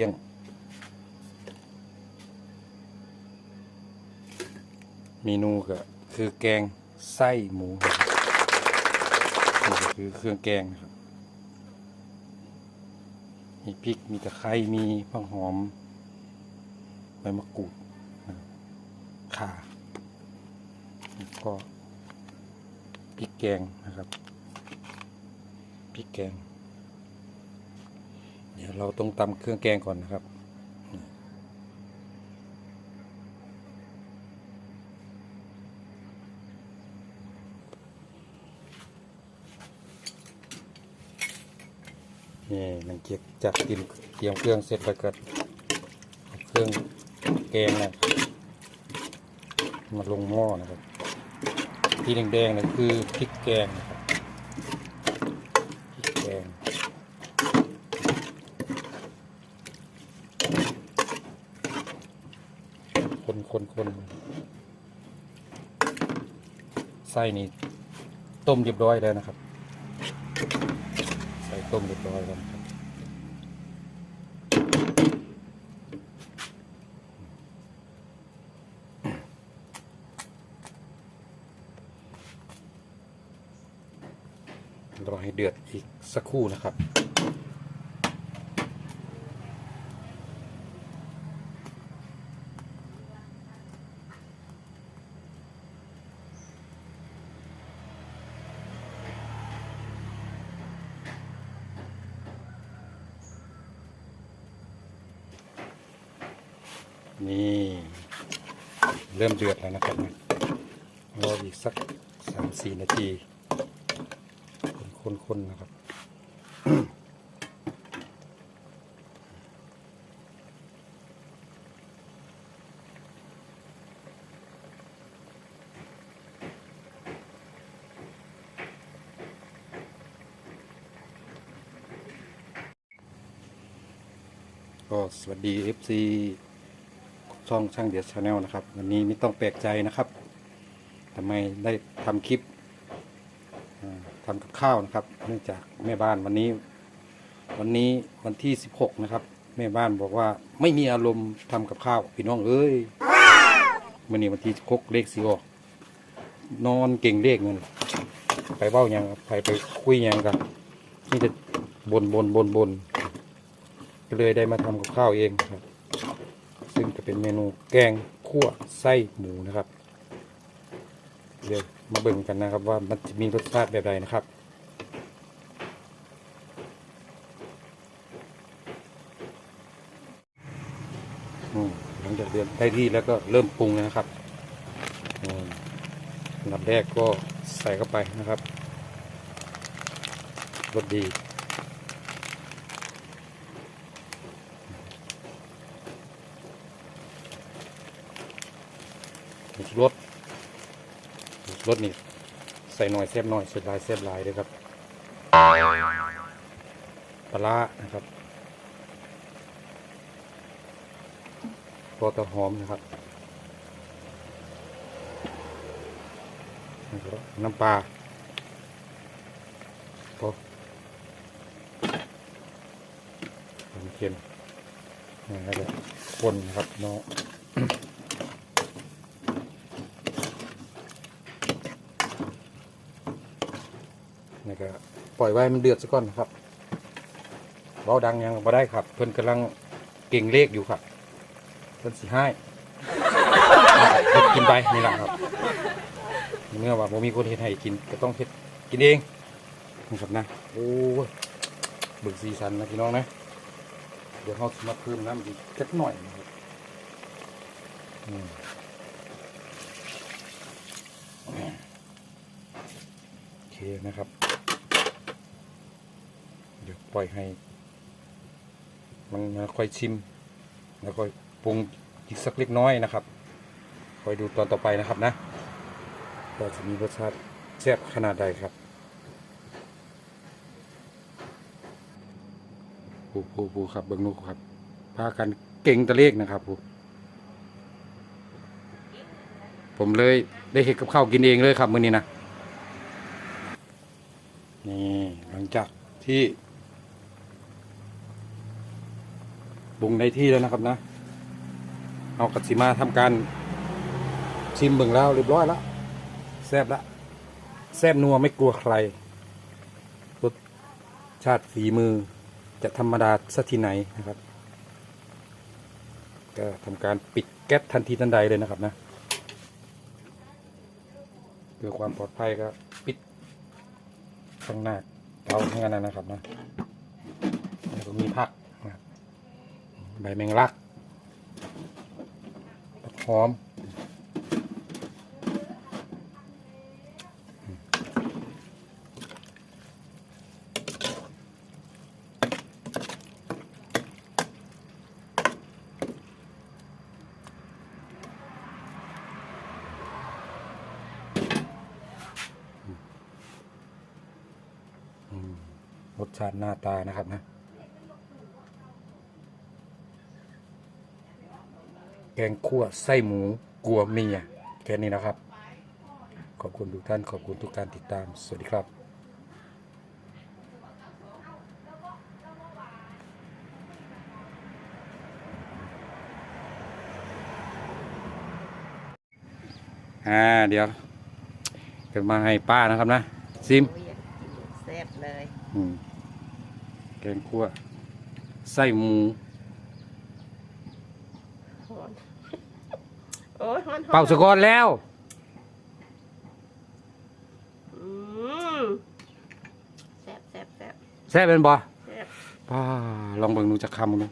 เลี้ยง เมนูก็คือแกงไส้หมูนี่ก็คือเครื่องแกงนะครับ มีพริก มีตะไคร้ มีผักหอม ใบมะกรูดข่าแล้วก็พริกแกงนะครับพริกแกง เราต้องตำเครื่องแกงก่อนนะครับ นี่มันเก็บจัดกินเตรียมเครื่องเสร็จแล้วก็เอาเครื่องแกงนะมาลงหม้อนะครับที่แดงๆนี่คือพริกแกงนะครับพริกแกง คนคนไส้นี่ต้มเรียบร้อยแล้วนะครับ ใส่ต้มเรียบร้อยแล้วครับรอให้เดือดอีกสักครู่นะครับ นี่ เริ่มเดือดแล้วนะครับเรออีกสักสามสี่นาทีคนๆๆนะครับก็สวัสดี FC ช่องช่างเดียดชาแนลนะครับ วันนี้ไม่ต้องแปลกใจนะครับทำไมได้ทำคลิปอ่าทำกับข้าวนะครับ เนื่องจากแม่บ้านวันนี้ วันนี้วันที่ 16 นะครับ แม่บ้านบอกว่าไม่มีอารมณ์ทำกับข้าวพี่น้องเอ้ยวันนี้วันที่คกเลขสีออกนอนเก่งเลขเงินไปเบ้ายังไปไปคุยยังกันนี่จะบนบนบนบนก็เลยได้มาทำกับข้าวเองครับ ซึ่งจะเป็นเมนูแกงคั่วไส้หมูนะครับ เดี๋ยวมาเบิ่งกันนะครับว่ามันจะมีรสชาติแบบใดนะครับหลังจากเดือนได้ที่แล้วก็เริ่มปรุงเลยนะครับอืมอันดับแรกก็ใส่เข้าไปนะครับรสดี งชูรสผงชูรสนี่ใส่หน่อยแซ่บหน่อยใส่หลายแซ่บลายเลยครับปลานะครับพอตะหอมนะครับน้ำปลาพอเค็มแล้วก็คนนะครับเนาะ นี่ก็ปล่อยไว้มันเดือดซะก่อนนะครับเบาดังยังบ่ได้ครับ เพิ่นกำลังเก่งเลขอยู่ครับเพิ่นสิให้เฮ็ดกินไปนี่แหละครับเมื่อว่าบ่มีคนเฮ็ดให้กินก็ต้องเฮ็ดกินเองนี่ครับนะโอ้ยเบิ่งสีสันนะพี่น้องนะเดี๋ยวเราสิมาเพิ่มน้ำอีกจักหน่อยนะครับโอเคนะครับ ดี๋ยวปล่อยให้ มันมาค่อยชิม แล้วก็ปรุงอีกสักเล็กน้อยนะครับคอยดูตอนต่อไปนะครับนะว่าจะมีรสชาติแซ่บขนาดใดครับปูปูปูครับเบิ้งนูครับพากันเก่งตะเลขนะครับปูผมเลยได้เห็ดกับข้าวกินเองเลยครับมื้อนี้นะนี่หลังจากที่ ปรุงในที่แล้วนะครับนะเอากระสิมาทำการชิมเบิ่งแล้วเรียบร้อยแล้วแซ่บละแซ่บนัวไม่กลัวใครรสชาติฝีมือจะธรรมดาสักทีไหนนะครับ ก็ทำการปิดแก๊สทันทีทันใดเลยนะครับนะเพื่อความปลอดภัยก็ปิดข้างหน้าเตาทั้งนั้นนะครับนะแล้วก็มีผัก ใบแมงลักผักหอมรสชาติหน้าตานะครับนะ แกงคั่วไส้หมูกัวเมียแค่นี้นะครับ ขอบคุณทุกท่านขอบคุณทุกการติดตาม สวัสดีครับอ่าเดี๋ยวเกิดมาให้ป้านะครับนะซิมโอ้ยอยากกินแซ่บเลยอืมแกงคั่วไส้หมู ฮอน โอ้ยฮอนเป่าสะกอนแล้ว อืมแซ่บแซ่บแซ่บแซ่บเป็นบ่แซ่บป้าลองเบิ่งดูจะคำดู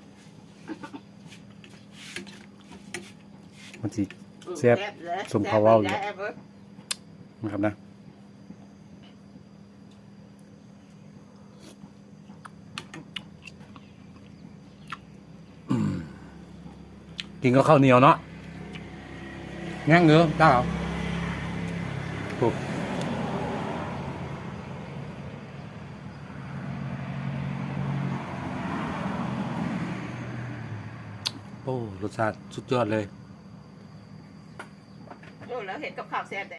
มันสิ อืมแซ่บเลยสมเขาเว้าอยู่แซ่บเลยนะครับนะอืมกินก็ข้าวเหนียวเนาะ แง่งเนื้อได้เหรอถูกโอ้รสชาติสุดยอดเลยโอ้แล้วเห็นกับข้าวแซ่บ